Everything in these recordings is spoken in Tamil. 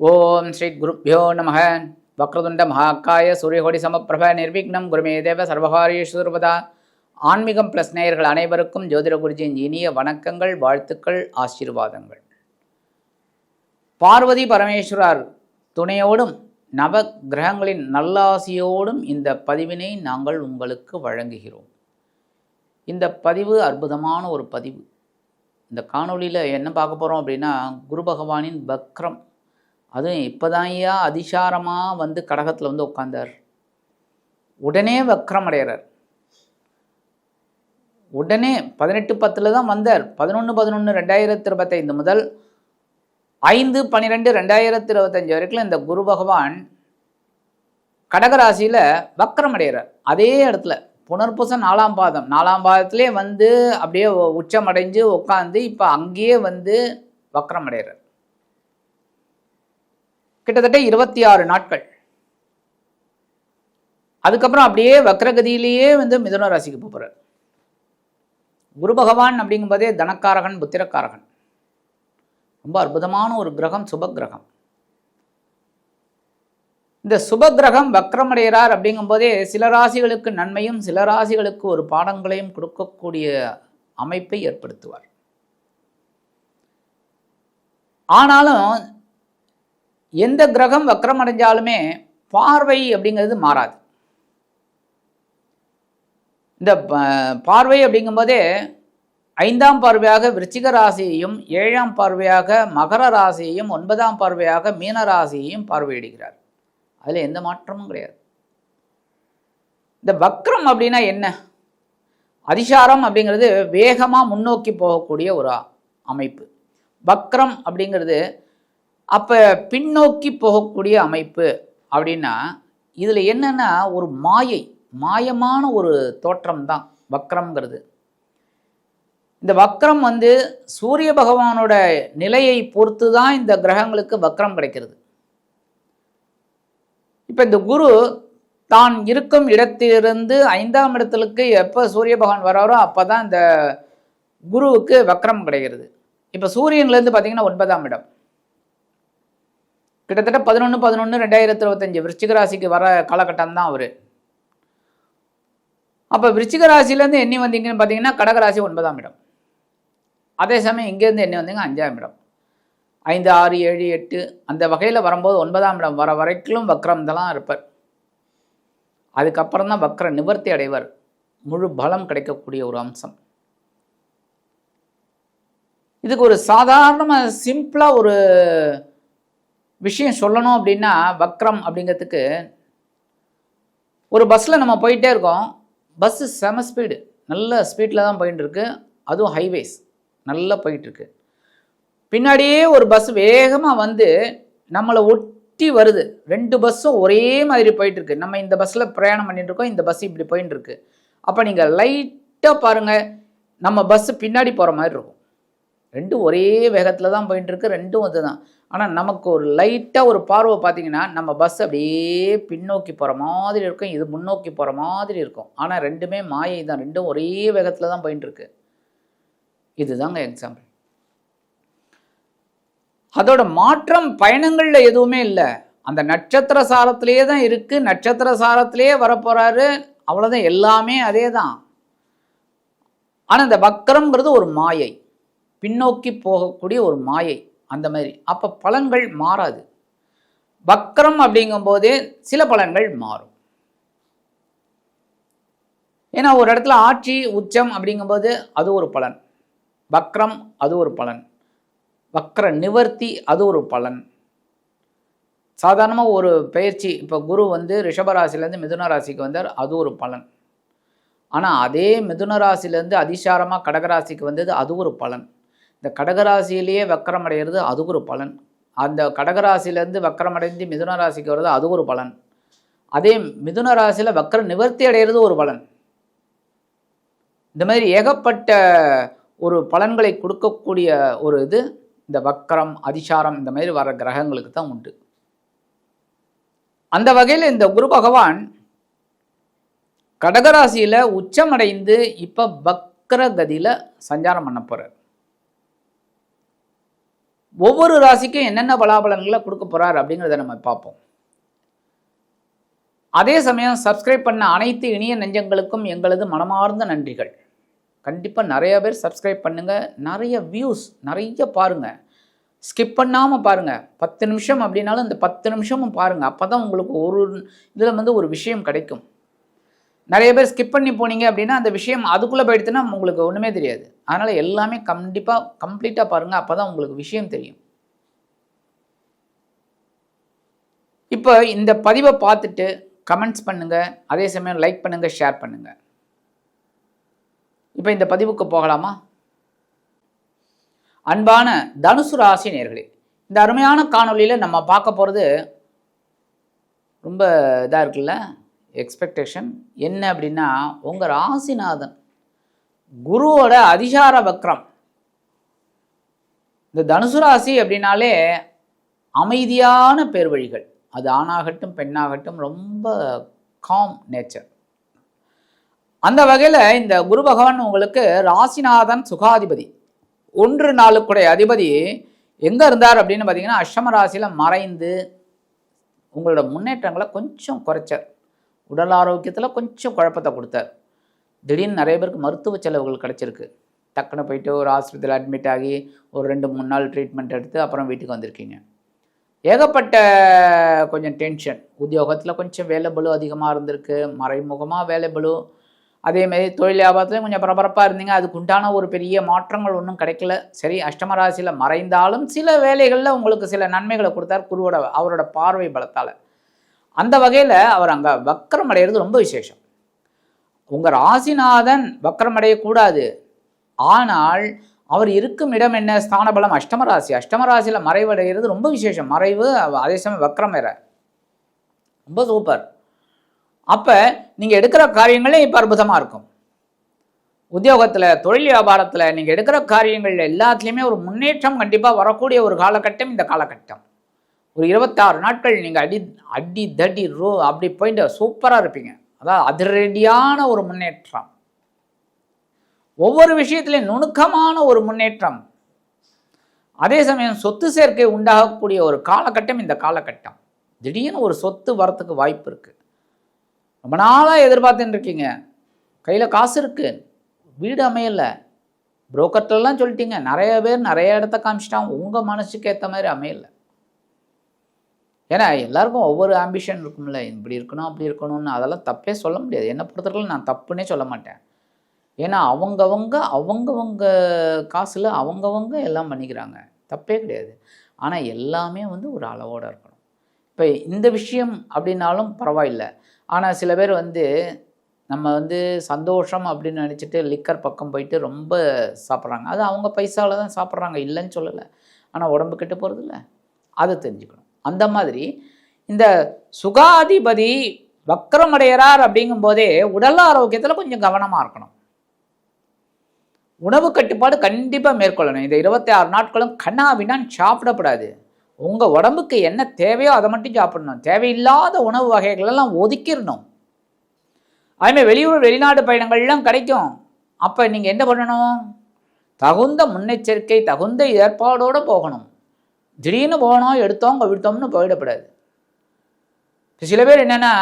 ஓம் ஸ்ரீ குருப்பியோ நம வக்ரதுண்ட மகாக்காய சூரியகோடி சமப்பிரப நிர்விக்னம். குருமே தேவ சர்வகாரியஸ்வரபதா ஆன்மீகம் ப்ளஸ் நேயர்கள் அனைவருக்கும் ஜோதிட குருஜியின் இனிய வணக்கங்கள் வாழ்த்துக்கள் ஆசீர்வாதங்கள். பார்வதி பரமேஸ்வரர் துணையோடும் நவ கிரகங்களின் நல்லாசியோடும் இந்த பதிவினை நாங்கள் உங்களுக்கு வழங்குகிறோம். இந்த பதிவு அற்புதமான ஒரு பதிவு. இந்த காணொளியில் என்ன பார்க்க போகிறோம் அப்படின்னா குரு பகவானின் பக்ரம் அதுவும் இப்போதான்யா அதிசாரமாக வந்து கடகத்தில் வந்து உட்காந்தார் உடனே வக்ரம் அடைகிறார் உடனே பதினெட்டு பத்தில் தான் வந்தார். பதினொன்று பதினொன்று ரெண்டாயிரத்தி இருபத்தைந்து முதல் ஐந்து பன்னிரெண்டு ரெண்டாயிரத்தி இருபத்தஞ்சு வரைக்கும் இந்த குரு பகவான் கடகராசியில் வக்ரம் அடைகிறார் அதே இடத்துல புனர்பூசம் நாலாம் பாதம். நாலாம் பாதத்திலே வந்து அப்படியே உச்சம் அடைஞ்சு உட்காந்து இப்போ அங்கேயே வந்து வக்ரம் அடைகிறார் கிட்டத்தட்ட இருபத்தி ஆறு நாட்கள். அதுக்கப்புறம் அப்படியே வக்ரகதியிலேயே வந்து மிதுன ராசிக்கு போகிறார் குரு பகவான் அப்படிங்கும்போதே தனக்காரகன் புத்திரக்காரகன். ரொம்ப அற்புதமான ஒரு கிரகம் சுப கிரகம் இந்த சுப கிரகம் வக்ரமடைகிறார் அப்படிங்கும்போதே சில ராசிகளுக்கு நன்மையும் சில ராசிகளுக்கு ஒரு பாடங்களையும் கொடுக்கக்கூடிய அமைப்பை ஏற்படுத்துவார். ஆனாலும் எந்த கிரகம் வக்ரம் அடைஞ்சாலுமே பார்வை அப்படிங்கிறது மாறாது. இந்த பார்வை அப்படிங்கும்போதே ஐந்தாம் பார்வையாக விருச்சிக ராசியையும் ஏழாம் பார்வையாக மகர ராசியையும் ஒன்பதாம் பார்வையாக மீன ராசியையும் பார்வையிடுகிறார். அதில் எந்த மாற்றமும் கிடையாது. இந்த வக்ரம் அப்படின்னா என்ன? அதிசாரம் அப்படிங்கிறது வேகமாக முன்னோக்கி போகக்கூடிய ஒரு அமைப்பு. வக்ரம் அப்படிங்கிறது அப்போ பின்னோக்கி போகக்கூடிய அமைப்பு அப்படின்னா இதில் என்னென்னா ஒரு மாயை மாயமான ஒரு தோற்றம் தான் வக்ரம்ங்கிறது. இந்த வக்ரம் வந்து சூரிய பகவானோட நிலையை பொறுத்து தான் இந்த கிரகங்களுக்கு வக்ரம் கிடைக்கிறது. இப்போ இந்த குரு தான் இருக்கும் இடத்திலிருந்து ஐந்தாம் இடத்துக்கு எப்போ சூரிய பகவான் வராரோ அப்போ தான் இந்த குருவுக்கு வக்ரம் கிடைக்கிறது. இப்போ சூரியன்லேருந்து பார்த்தீங்கன்னா ஒன்பதாம் இடம். கிட்டத்தட்ட பதினொன்று பதினொன்று ரெண்டாயிரத்தி இருபத்தஞ்சி விருச்சிக ராசிக்கு வர காலகட்டம் தான் அவர். அப்போ விருச்சிக ராசிலேருந்து எண்ணி வந்தீங்கன்னு பார்த்தீங்கன்னா கடகராசி ஒன்பதாம் இடம். அதே சமயம் இங்கேருந்து எண்ணி வந்தீங்க அஞ்சாம் இடம். ஐந்து ஆறு ஏழு எட்டு அந்த வகையில் வரும்போது ஒன்பதாம் இடம் வர வரைக்கும் வக்ரம் தான் இருப்பார். அதுக்கப்புறம் தான் வக்ர நிவர்த்தி அடைவர். முழு பலம் கிடைக்கக்கூடிய ஒரு அம்சம். இதுக்கு ஒரு சாதாரணமாக சிம்பிளாக ஒரு விஷயம் சொல்லணும் அப்படின்னா வக்ரம் அப்படிங்கிறதுக்கு ஒரு பஸ்ஸில் நம்ம போயிட்டே இருக்கோம். பஸ்ஸு செம ஸ்பீடு நல்ல ஸ்பீடில் தான் போயிட்டு இருக்கு அதுவும் ஹைவேஸ் நல்லா போயிட்டுருக்கு. பின்னாடியே ஒரு பஸ் வேகமாக வந்து நம்மளை ஒட்டி வருது. ரெண்டு பஸ்ஸும் ஒரே மாதிரி போயிட்டுருக்கு. நம்ம இந்த பஸ்ஸில் பிரயாணம் பண்ணிட்டு இருக்கோம் இந்த பஸ் இப்படி போயின்னு இருக்கு அப்போ நீங்கள் லைட்டாக பாருங்கள் நம்ம பஸ்ஸு பின்னாடி போகிற மாதிரி இருக்கும். ரெண்டும் ஒரே வேகத்தில் தான் போயிட்டு இருக்கு ரெண்டும் அதுதான் ஆனால் நமக்கு ஒரு லைட்டாக ஒரு பார்வை பார்த்தீங்கன்னா நம்ம பஸ் அப்படியே பின்னோக்கி போகிற மாதிரி இருக்கும் இது முன்னோக்கி போகிற மாதிரி இருக்கும். ஆனால் ரெண்டுமே மாயை தான் ரெண்டும் ஒரே வேகத்தில் தான் போயிட்டு இருக்கு இதுதாங்க எக்ஸாம்பிள் அதோட மாற்றம் பயணங்களில் எதுவுமே இல்லை. அந்த நட்சத்திர சாரத்திலேயே தான் இருக்குது நட்சத்திர சாரத்திலேயே வரப்போகிறாரு அவ்வளோதான் எல்லாமே அதே தான் ஆனால் இந்த வக்கரம்ங்கிறது ஒரு மாயை. பின்னோக்கி போகக்கூடிய ஒரு மாயை அந்த மாதிரி. அப்போ பலன்கள் மாறாது. வக்கரம் அப்படிங்கும்போதே சில பலன்கள் மாறும். ஏன்னா ஒரு இடத்துல ஆட்சி உச்சம் அப்படிங்கும்போது அது ஒரு பலன். வக்ரம் அது ஒரு பலன். வக்ர நிவர்த்தி அது ஒரு பலன். சாதாரணமாக ஒரு பயிற்சி இப்போ குரு வந்து ரிஷபராசிலேருந்து மிதுன ராசிக்கு வந்தார் அது ஒரு பலன். ஆனால் அதே மிதுன ராசிலேருந்து அதிசாரமாக கடகராசிக்கு வந்தது அது ஒரு பலன். இந்த கடகராசியிலேயே வக்கரம் அடைகிறது அது ஒரு பலன். அந்த கடகராசியிலேருந்து வக்கரம் அடைந்து மிதுன ராசிக்கு வர்றது அது ஒரு பலன். அதே மிதுன ராசியில் வக்கர நிவர்த்தி அடைகிறது ஒரு பலன். இந்த மாதிரி ஏகப்பட்ட ஒரு பலன்களை கொடுக்கக்கூடிய ஒரு இது இந்த வக்கரம் அதிசாரம் இந்த மாதிரி வர கிரகங்களுக்கு தான் உண்டு. அந்த வகையில் இந்த குரு பகவான் கடகராசியில் உச்சமடைந்து இப்போ வக்கர கதியில் சஞ்சாரம் பண்ண போகிறார் ஒவ்வொரு ராசிக்கும் என்னென்ன பலாபலன்களை கொடுக்க போகிறார் அப்படிங்கிறத நம்ம பார்ப்போம். அதே சமயம் சப்ஸ்கிரைப் பண்ண அனைத்து இனிய நெஞ்சங்களுக்கும் எங்களது மனமார்ந்த நன்றிகள். கண்டிப்பாக நிறைய பேர் சப்ஸ்கிரைப் பண்ணுங்கள் நிறைய வியூஸ் நிறைய பாருங்கள் ஸ்கிப் பண்ணாமல் பாருங்கள் பத்து நிமிஷம் அப்படின்னாலும் இந்த பத்து நிமிஷமும் பாருங்கள் அப்போ தான் உங்களுக்கு ஒரு இதில் வந்து ஒரு விஷயம் கிடைக்கும். நிறைய பேர் ஸ்கிப் பண்ணி போனீங்க அப்படின்னா அந்த விஷயம் அதுக்குள்ளே போயிடுச்சுன்னா உங்களுக்கு ஒன்றுமே தெரியாது. அதனால் எல்லாமே கண்டிப்பாக கம்ப்ளீட்டாக பாருங்கள் அப்போ தான் உங்களுக்கு விஷயம் தெரியும். இப்போ இந்த பதிவை பார்த்துட்டு கமெண்ட்ஸ் பண்ணுங்கள் அதே சமயம் லைக் பண்ணுங்கள் ஷேர் பண்ணுங்கள் இப்போ இந்த பதிவுக்கு போகலாமா? அன்பான தனுசு ராசி நேர்களே இந்த அருமையான காணொளியில் நம்ம பார்க்க போகிறது ரொம்ப இதாக இருக்குல்ல? எக்ஸ்பெக்டேஷன் என்ன அப்படின்னா உங்கள் ராசிநாதன் குருவோட அதிகார வக்ரம். இந்த தனுசு ராசி அப்படின்னாலே அமைதியான பேர் வழிகள் அது ஆணாகட்டும் பெண்ணாகட்டும் ரொம்ப காம் நேச்சர் அந்த வகையில் இந்த குரு பகவான் உங்களுக்கு ராசிநாதன் சுகாதிபதி. ஒன்று நாளுக்குடைய அதிபதி எங்கே இருந்தார் அப்படின்னு பார்த்தீங்கன்னா அஷ்டம ராசியில் மறைந்து உங்களோட முன்னேற்றங்களை கொஞ்சம் குறைச்சார். உடல் ஆரோக்கியத்தில் கொஞ்சம் குழப்பத்தை கொடுத்தார். திடீர்னு நிறைய பேருக்கு மருத்துவ செலவுகள் கிடச்சிருக்கு. டக்குன்னு போயிட்டு ஒரு ஆஸ்பத்திரியில் அட்மிட் ஆகி ஒரு ரெண்டு மூணு நாள் ட்ரீட்மெண்ட் எடுத்து அப்புறம் வீட்டுக்கு வந்திருக்கீங்க. ஏகப்பட்ட கொஞ்சம் டென்ஷன் உத்தியோகத்தில் கொஞ்சம் வேலைபளு அதிகமாக இருந்திருக்கு. மறைமுகமாக வேலைபளு அதேமாரி தொழில் வியாபாரத்துலையும் கொஞ்சம் பரபரப்பாக இருந்தீங்க. அதுக்கு உண்டான ஒரு பெரிய மாற்றங்கள் ஒன்றும் கிடைக்கல. சரி அஷ்டம ராசியில் மறைந்தாலும் சில வேலைகளில் உங்களுக்கு சில நன்மைகளை கொடுத்தார் குருவோட அவரோட பார்வை பலத்தால். அந்த வகையில் அவர் அங்கே வக்கரம் அடைகிறது ரொம்ப விசேஷம். உங்கள் ராசிநாதன் வக்கரம் அடையக்கூடாது ஆனால் அவர் இருக்கும் இடம் என்ன? ஸ்தானபலம் அஷ்டம ராசி அஷ்டம ராசியில் மறைவடைகிறது ரொம்ப விசேஷம். மறைவு அதே சமயம் வக்கரம் வேற. ரொம்ப சூப்பர் அப்போ நீங்கள் எடுக்கிற காரியங்களே இப்போ அற்புதமாக இருக்கும். உத்தியோகத்தில் தொழில் வியாபாரத்தில் நீங்கள் எடுக்கிற காரியங்கள் எல்லாத்துலேயுமே ஒரு முன்னேற்றம் கண்டிப்பாக வரக்கூடிய ஒரு காலகட்டம் இந்த காலகட்டம். ஒரு இருபத்தாறு நாட்கள் நீங்கள் அடி அடி தடி ரோ அப்படி போயிட்டு சூப்பராக இருப்பீங்க. அதாவது அதிரடியான ஒரு முன்னேற்றம். ஒவ்வொரு விஷயத்திலையும் நுணுக்கமான ஒரு முன்னேற்றம். அதே சமயம் சொத்து சேர்க்கை உண்டாகக்கூடிய ஒரு காலகட்டம் இந்த காலகட்டம். திடீர்னு ஒரு சொத்து வரத்துக்கு வாய்ப்பு இருக்குது ரொம்ப நாளாக எதிர்பார்த்துன்னு இருக்கீங்க. கையில் காசு இருக்குது வீடு அமையலை. புரோக்கர்லாம் சொல்லிட்டீங்க. நிறைய பேர் நிறைய இடத்த காமிச்சிட்டாங்க. உங்கள் மனசுக்கு ஏற்ற மாதிரி அமையலை. ஏன்னா எல்லாருக்கும் ஒவ்வொரு ஆம்பிஷன் இருக்கும்ல. இப்படி இருக்கணும் அப்படி இருக்கணும்னு அதெல்லாம் தப்பே சொல்ல முடியாது. என்னை பொறுத்தவரைக்கும் நான் தப்புன்னே சொல்ல மாட்டேன். ஏன்னா அவங்கவங்க அவங்கவங்க காசில் அவங்கவங்க எல்லாம் பண்ணிக்கிறாங்க. தப்பே கிடையாது. ஆனால் எல்லாமே வந்து ஒரு அளவோடு இருக்கணும். இப்போ இந்த விஷயம் அப்படின்னாலும் பரவாயில்லை. ஆனால் சில பேர் வந்து நம்ம வந்து சந்தோஷம் அப்படின்னு நினச்சிட்டு லிக்கர் பக்கம் போயிட்டு ரொம்ப சாப்பிட்றாங்க. அது அவங்க பைசாவில் தான் சாப்பிட்றாங்க. இல்லைன்னு சொல்லலை. ஆனால் உடம்பு கெட்டு போகிறதில்ல அதை தெரிஞ்சுக்கணும். அந்த மாதிரி இந்த சுகாதிபதி வக்கரமடைகிறார் அப்படிங்கும் போதே உடல் ஆரோக்கியத்தில் கொஞ்சம் கவனமாக இருக்கணும். உணவு கட்டுப்பாடு கண்டிப்பாக மேற்கொள்ளணும். இந்த இருபத்தி ஆறு நாட்களும் கண்ணாவினான் சாப்பிடக்கூடாது. உங்கள் உடம்புக்கு என்ன தேவையோ அதை மட்டும் சாப்பிடணும். தேவையில்லாத உணவு வகைகளெல்லாம் ஒதுக்கிடணும். அதுமாதிரி வெளியூர் வெளிநாடு பயணங்கள்லாம் கிடைக்கும். அப்போ நீங்கள் என்ன பண்ணணும்? தகுந்த முன்னெச்சரிக்கை தகுந்த ஏற்பாடோடு போகணும். திடீர்னு போனோம் எடுத்தோம் விடுத்தோம்னு போயிடக்கூடாது சில பேர் என்னென்னா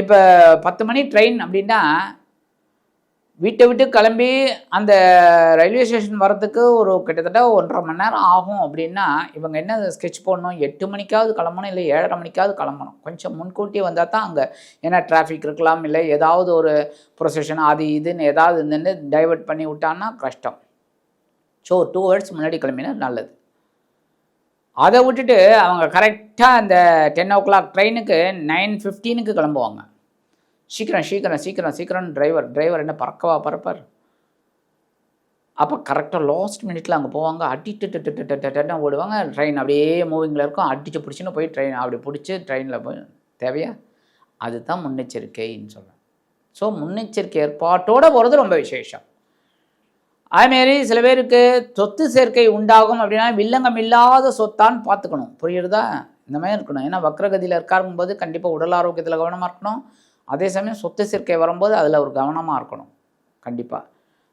இப்போ பத்து மணி ட்ரெயின் அப்படின்னா வீட்டை விட்டு கிளம்பி அந்த ரயில்வே ஸ்டேஷன் வரத்துக்கு ஒரு கிட்டத்தட்ட ஒன்றரை மணி நேரம் ஆகும் அப்படின்னா இவங்க என்ன ஸ்கெட்ச் போடணும்? எட்டு மணிக்காவது கிளம்பணும் இல்லை ஏழரை மணிக்காவது கிளம்பணும்? கொஞ்சம் முன்கூட்டியே வந்தால் தான் அங்கே ஏன்னா டிராஃபிக் இருக்கலாம் இல்லை ஏதாவது ஒரு ப்ரொசஷன் அது இதுன்னு ஏதாவது இருந்துன்னு டைவெர்ட் பண்ணி விட்டான்னா கஷ்டம். ஸோ டூ ஹவர்ஸ் முன்னாடி கிளம்பினா நல்லது. அதை விட்டுட்டு அவங்க கரெக்டாக அந்த டென் ஓ கிளாக் ட்ரெயினுக்கு நைன் ஃபிஃப்டீனுக்கு கிளம்புவாங்க. சீக்கிரம் சீக்கிரம் சீக்கிரம் சீக்கிரம் டிரைவர் டிரைவர் என்ன பறக்கவா பறப்பார். அப்போ கரெக்டாக லாஸ்ட் மினிட்ல அங்கே போவாங்க. அடிட்டு ஓடுவாங்க. ட்ரெயின் அப்படியே மூவிங்கில் இருக்கும். அடித்து பிடிச்சின்னு போய் ட்ரெயின் அப்படி பிடிச்சி ட்ரெயினில் போய் தேவையா? அதுதான் முன்னெச்சரிக்கைன்னு சொல்கிறேன் ஸோ முன்னெச்சரிக்கை ஏற்பாட்டோடு போகிறது ரொம்ப விசேஷம். அதுமாரி சில பேருக்கு சொத்து சேர்க்கை உண்டாகும் அப்படின்னா வில்லங்கம் இல்லாத சொத்தான்னு பார்த்துக்கணும். புரியுறதா? இந்த மாதிரி இருக்கணும். ஏன்னா வக்ரகதியில் இருக்காருங்கும்போது கண்டிப்பாக உடல் ஆரோக்கியத்தில் கவனமாக இருக்கணும். அதே சமயம் சொத்து சேர்க்கை வரும்போது அதில் ஒரு கவனமாக இருக்கணும். கண்டிப்பாக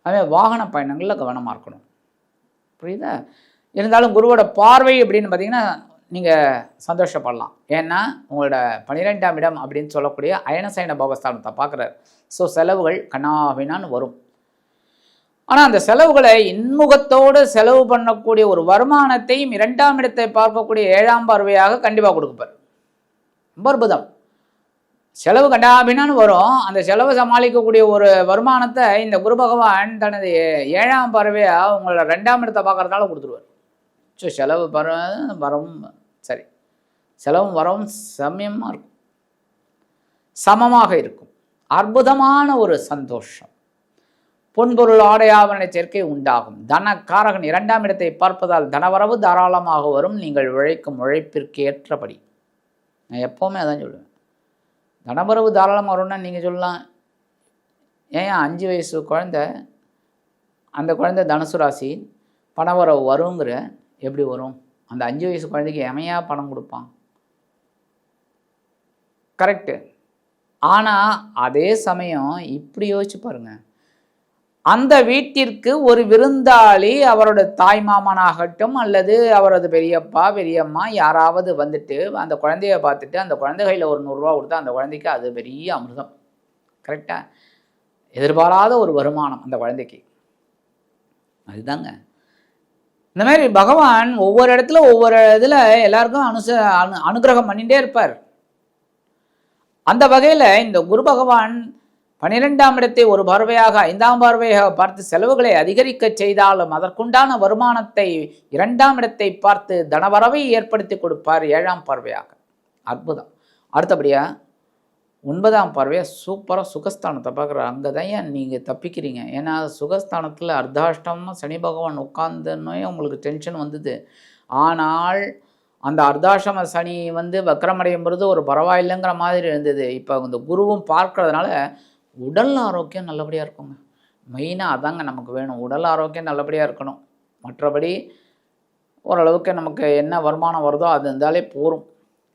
அதுமாதிரி வாகன பயணங்களில் கவனமாக இருக்கணும். புரியுதா? இருந்தாலும் குருவோட பார்வை அப்படின்னு பார்த்தீங்கன்னா நீங்கள் சந்தோஷப்படலாம். ஏன்னா உங்களோட பன்னிரெண்டாம் இடம் அப்படின்னு சொல்லக்கூடிய அயனசயன போகஸ்தானத்தை பார்க்குறாரு. ஸோ செலவுகள் கண்ணாவினான்னு வரும். ஆனால் அந்த செலவுகளை இன்முகத்தோடு செலவு பண்ணக்கூடிய ஒரு வருமானத்தையும் இரண்டாம் இடத்தை பார்க்கக்கூடிய ஏழாம் பார்வையாக கண்டிப்பாக கொடுப்பார் ரொம்ப அற்புதம். செலவு கண்டாபின்னான்னு வரும். அந்த செலவை சமாளிக்கக்கூடிய ஒரு வருமானத்தை இந்த குரு பகவான் தனது ஏழாம் பறவையாக உங்களோட ரெண்டாம் இடத்தை பார்க்கறதுனால கொடுத்துருவார். ஸோ செலவு பர வரவும் சரி. செலவும் வரவும் சமயமாக இருக்கும். சமமாக இருக்கும். அற்புதமான ஒரு சந்தோஷம். பொன்பொருள் ஆடை சேர்க்கை உண்டாகும். தனக்காரகன் இரண்டாம் இடத்தை பார்ப்பதால் தனவரவு தாராளமாக வரும். நீங்கள் உழைக்கும் உழைப்பிற்கு ஏற்றபடி. நான் எப்போவுமே அதான் சொல்லுவேன். தனவரவு தாராளமாக வரும்னா நீங்கள் சொல்லலாம் ஏன் அஞ்சு வயசு குழந்தை அந்த குழந்தை தனுசு ராசி பணவரவு வருங்கிற எப்படி வரும்? அந்த அஞ்சு வயசு குழந்தைக்கு எமையா பணம் கொடுப்பான்? கரெக்டு ஆனால் அதே சமயம் இப்படி யோசிச்சு பாருங்கள் அந்த வீட்டிற்கு ஒரு விருந்தாளி அவரோட தாய் மாமனாகட்டும் அல்லது அவரது பெரியப்பா பெரியம்மா யாராவது வந்துட்டு அந்த குழந்தைய பார்த்துட்டு அந்த குழந்தை கையில் ஒரு நூறுரூவா கொடுத்தா அந்த குழந்தைக்கு அது பெரிய அமிர்தம். கரெக்டாக எதிர்பாராத ஒரு வருமானம் அந்த குழந்தைக்கு. அதுதாங்க. இந்த மாதிரி பகவான் ஒவ்வொரு இடத்துல ஒவ்வொரு இதில் எல்லாருக்கும் அனுச அனு அனுகிரகம் பண்ணிகிட்டே இருப்பார். அந்த வகையில் இந்த குரு பகவான் பனிரெண்டாம் இடத்தை ஒரு பார்வையாக ஐந்தாம் பார்வையாக பார்த்து செலவுகளை அதிகரிக்க செய்தாலும் அதற்குண்டான வருமானத்தை இரண்டாம் இடத்தை பார்த்து தனவரவை ஏற்படுத்தி கொடுப்பார் ஏழாம் பார்வையாக. அற்புதம். அடுத்தபடியா ஒன்பதாம் பார்வையாக சூப்பராக சுகஸ்தானத்தை பார்க்குற அங்கே தான் ஏன் நீங்கள் தப்பிக்கிறீங்க? ஏன்னா சுகஸ்தானத்தில் அர்த்தாஷ்டமாக சனி பகவான் உட்கார்ந்துன்னே உங்களுக்கு டென்ஷன் வந்தது. ஆனால் அந்த அர்த்தாஷ்டம சனி வந்து வக்கரமடையும் பொழுது ஒரு பரவாயில்லைங்கிற மாதிரி இருந்தது. இப்போ இந்த குருவும் பார்க்கறதுனால உடல் ஆரோக்கியம் நல்லபடியாக இருக்குங்க. மெயினாக அதாங்க நமக்கு வேணும். உடல் ஆரோக்கியம் நல்லபடியாக இருக்கணும். மற்றபடி ஓரளவுக்கு நமக்கு என்ன வருமானம் வருதோ அது இருந்தாலே போகும்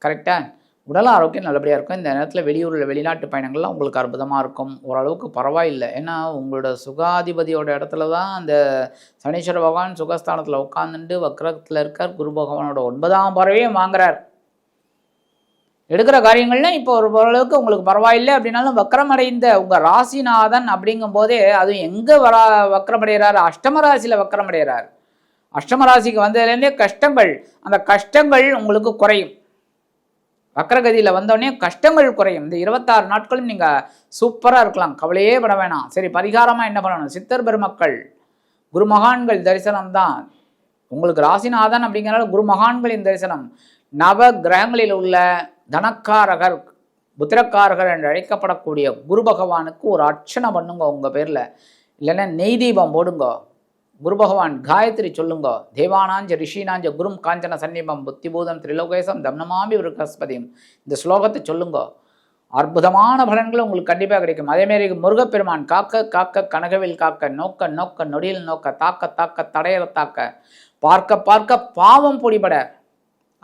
கரெக்டாக உடல் ஆரோக்கியம் நல்லபடியாக இருக்கும். இந்த நேரத்தில் வெளியூரில் வெளிநாட்டு பயணங்கள்லாம் உங்களுக்கு அற்புதமாக இருக்கும். ஓரளவுக்கு பரவாயில்லை. ஏன்னா உங்களோட சுகாதிபதியோட இடத்துல தான் அந்த சனீஸ்வர பகவான் சுகஸ்தானத்தில் உட்காந்துட்டு வக்ரத்தில் இருக்கார். குரு பகவானோட ஒன்பதாம் பறவையும் வாங்குறார். எடுக்கிற காரியங்கள்லாம் இப்போ ஒரு ஓரளவுக்கு உங்களுக்கு பரவாயில்லை அப்படின்னாலும் வக்கரமடைந்த உங்கள் ராசிநாதன் அப்படிங்கும் போதே அதுவும் எங்கே வரா வக்கரமடைகிறார்? அஷ்டம ராசியில் வக்கரமடைகிறார். அஷ்டம ராசிக்கு வந்ததுலேருந்தே கஷ்டங்கள் அந்த கஷ்டங்கள் உங்களுக்கு குறையும். வக்கரகதியில் வந்தோடனே கஷ்டங்கள் குறையும். இந்த இருபத்தாறு நாட்களும் நீங்கள் சூப்பராக இருக்கலாம். கவலையே பட வேணாம். சரி பரிகாரமாக என்ன பண்ணணும்? சித்தர் பெருமக்கள் குருமகான்கள் தரிசனம் தான். உங்களுக்கு ராசிநாதன் அப்படிங்கிறனால குருமகான்களின் தரிசனம். நவ கிரகங்களில் உள்ள தனக்காரகர் புத்திரக்காரகர் என்று அழைக்கப்படக்கூடிய குரு பகவானுக்கு ஒரு அர்ச்சனை பண்ணுங்க உங்கள் பேரில். இல்லைன்னா நெய் தீபம் போடுங்க. குரு பகவான் காயத்ரி சொல்லுங்க. தேவானாஞ்ச ரிஷினாஞ்ச குரும் காஞ்சன சன்னிபம் புத்திபூதம் திரிலோகேசம் தம்னமாமி விருகஸ்பதியும் இந்த ஸ்லோகத்தை சொல்லுங்க. அற்புதமான பலன்கள் உங்களுக்கு கண்டிப்பாக கிடைக்கும். அதேமாரி முருகப்பெருமான் காக்க காக்க கனகவில் காக்க நோக்க நோக்க நொடியில் நோக்க தாக்க தாக்க தடையற தாக்க பார்க்க பார்க்க பாவம் பொடிபட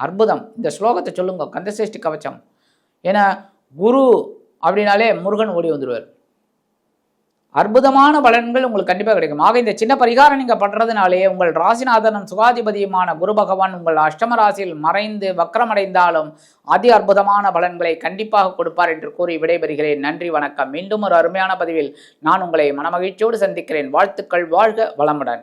அற்புதம். இந்த ஸ்லோகத்தை சொல்லுங்க கந்தசேஷ்டி கவச்சம். ஏன்னா குரு அப்படின்னாலே முருகன் ஓடி வந்துடுவார் அற்புதமான பலன்கள் உங்களுக்கு கண்டிப்பாக கிடைக்கும். ஆக இந்த சின்ன பரிகாரம் நீங்கள் பண்ணுறதுனாலே உங்கள் ராசிநாதனும் சுகாதிபதியுமான குரு பகவான் உங்கள் அஷ்டம ராசியில் மறைந்து வக்கரமடைந்தாலும் அதி அற்புதமான பலன்களை கண்டிப்பாக கொடுப்பார் என்று கூறி விடைபெறுகிறேன். நன்றி வணக்கம். மீண்டும் ஒரு அருமையான பதிவில் நான் உங்களை மனமகிழ்ச்சியோடு சந்திக்கிறேன். வாழ்த்துக்கள் வாழ்க வளமுடன்.